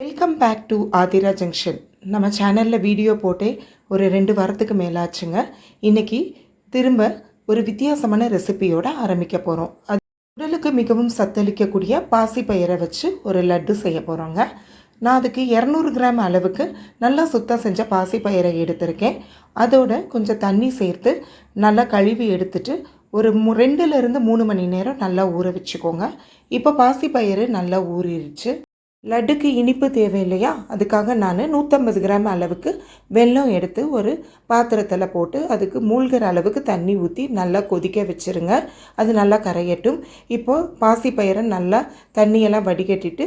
Welcome back to Aadhira junction நம்ம சேனலில் video போட்டே ஒரு ரெண்டு வாரத்துக்கு மேலாச்சுங்க. இன்றைக்கி திரும்ப ஒரு வித்தியாசமான ரெசிபியோட ஆரம்பிக்க போகிறோம் அது உடலுக்கு மிகவும் சத்தளிக்கக்கூடிய பாசிப்பயிரை வச்சு ஒரு லட்டு செய்ய போகிறோங்க நான் அதுக்கு இரநூறு கிராம் அளவுக்கு நல்லா சுத்தம் செஞ்ச பாசிப்பயிரை எடுத்திருக்கேன். அதோட கொஞ்சம் தண்ணி சேர்த்து நல்லா கழுவி எடுத்துட்டு ஒரு மு ரெண்டுலேருந்து மூணு மணி நேரம் நல்லா ஊற வச்சுக்கோங்க. இப்போ பாசிப்பயிறு நல்லா ஊறிடுச்சு. லட்டுக்கு இனிப்பு தேவை இல்லையா அதுக்காக நான் நூற்றம்பது கிராம் அளவுக்கு வெல்லம் எடுத்து ஒரு பாத்திரத்தில் போட்டு அதுக்கு மூழ்கிற அளவுக்கு தண்ணி ஊற்றி நல்லா கொதிக்க வச்சுருங்க. அது நல்லா கரையட்டும். இப்போது பாசிப்பயிரை நல்லா தண்ணியெல்லாம் வடிகட்டிட்டு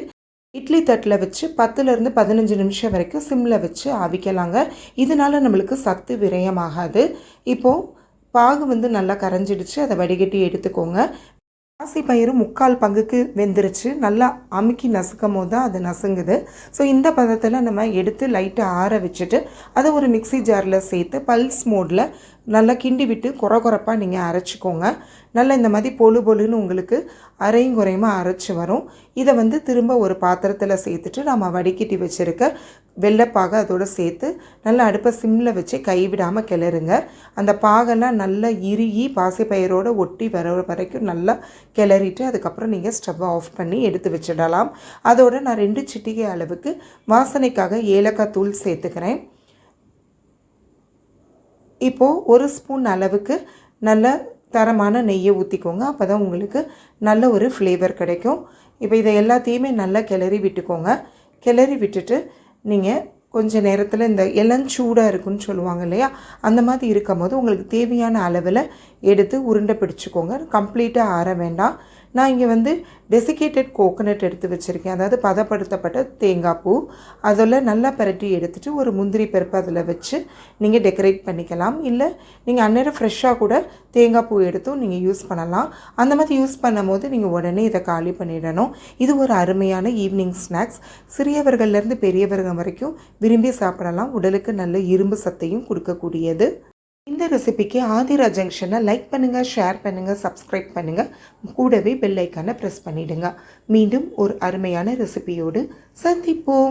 இட்லி தட்டில் வச்சு பத்துலேருந்து பதினஞ்சு நிமிஷம் வரைக்கும் சிம்மில் வச்சு அவிக்கலாங்க இதனால நம்மளுக்கு சத்து விரயமாகாது. இப்போது பாகு வந்து நல்லா கரைஞ்சிடுச்சு. அதை வடிகட்டி எடுத்துக்கோங்க. பாசிப்பயிறு முக்கால் பங்குக்கு வெந்துருச்சு. நல்லா அமுக்கி நசுக்கும் போது தான் அது நசுங்குது. ஸோ இந்த பதத்தில் நம்ம எடுத்து லைட்டாக ஆற வச்சுட்டு அதை ஒரு மிக்ஸி ஜாரில் சேர்த்து பல்ஸ் மோடில் நல்லா கிண்டி விட்டு குறை குறைப்பாக நீங்கள் அரைச்சிக்கோங்க. நல்லா இந்த மாதிரி பொழு பொழுன்னு உங்களுக்கு அரையும் குறையுமா அரைச்சி வரும். இதை வந்து திரும்ப ஒரு பாத்திரத்தில் சேர்த்துட்டு நம்ம வடிகட்டி வச்சுருக்க வெள்ளைப்பாகை அதோடு சேர்த்து நல்லா அடுப்பை சிம்மில் வச்சு கைவிடாமல் கிளறுங்க. அந்த பாகெல்லாம் நல்லா இறுகி பாசிப்பயிரோடு ஒட்டி வர வரைக்கும் நல்லா கிளறிட்டு அதுக்கப்புறம் நீங்கள் ஸ்டவ்வை ஆஃப் பண்ணி எடுத்து வச்சிடலாம். அதோடு நான் ரெண்டு சிட்டிகை அளவுக்கு வாசனைக்காக ஏலக்காய் தூள் சேர்த்துக்கிறேன். இப்போது ஒரு ஸ்பூன் அளவுக்கு நல்ல தரமான நெய்யை ஊற்றிக்கோங்க அப்போ தான் உங்களுக்கு நல்ல ஒரு ஃப்ளேவர் கிடைக்கும். இப்போ இதை எல்லாத்தையுமே நல்லா கிளறி விட்டுக்கோங்க. கிளறி விட்டுட்டு நீங்கள் கொஞ்ச நேரத்தில் இந்த இளஞ்சூடாக இருக்குன்னு சொல்லுவாங்க இல்லையா? அந்த மாதிரி இருக்கும் போது உங்களுக்கு தேவையான அளவில் எடுத்து உருண்டை பிடிச்சிக்கோங்க. கம்ப்ளீட்டாக ஆற வேண்டாம். நான் இங்கே வந்து டெசிகேட்டட் கோகோனட் எடுத்து வச்சுருக்கேன். அதாவது பதப்படுத்தப்பட்ட தேங்காய் பூ அதில் நல்லா பரட்டி எடுத்துகிட்டு ஒரு முந்திரி பருப்பு அதில் வச்சு நீங்கள் டெக்கரேட் பண்ணிக்கலாம். இல்லை நீங்கள் அந்நேரம் ஃப்ரெஷ்ஷாக கூட தேங்காய் பூ எடுத்தும் நீங்கள் யூஸ் பண்ணலாம். அந்த மாதிரி யூஸ் பண்ணும்போது நீங்கள் உடனே இதை காலி பண்ணிடணும். இது ஒரு அருமையான ஈவினிங் ஸ்நாக்ஸ் சிறியவர்கள்லேருந்து பெரியவர்கள் வரைக்கும் விரும்பி சாப்பிடலாம். உடலுக்கு நல்ல இரும்பு சத்தையும் கொடுக்கக்கூடியது. இந்த ரெசிபிக்கு ஆதிரா ஜங்ஷனை லைக் பண்ணுங்கள் ஷேர் பண்ணுங்கள் சப்ஸ்கிரைப் பண்ணுங்கள் கூடவே பெல்லைக்கான ப்ரெஸ் பண்ணிவிடுங்க மீண்டும் ஒரு அருமையான ரெசிபியோடு சந்திப்போம்.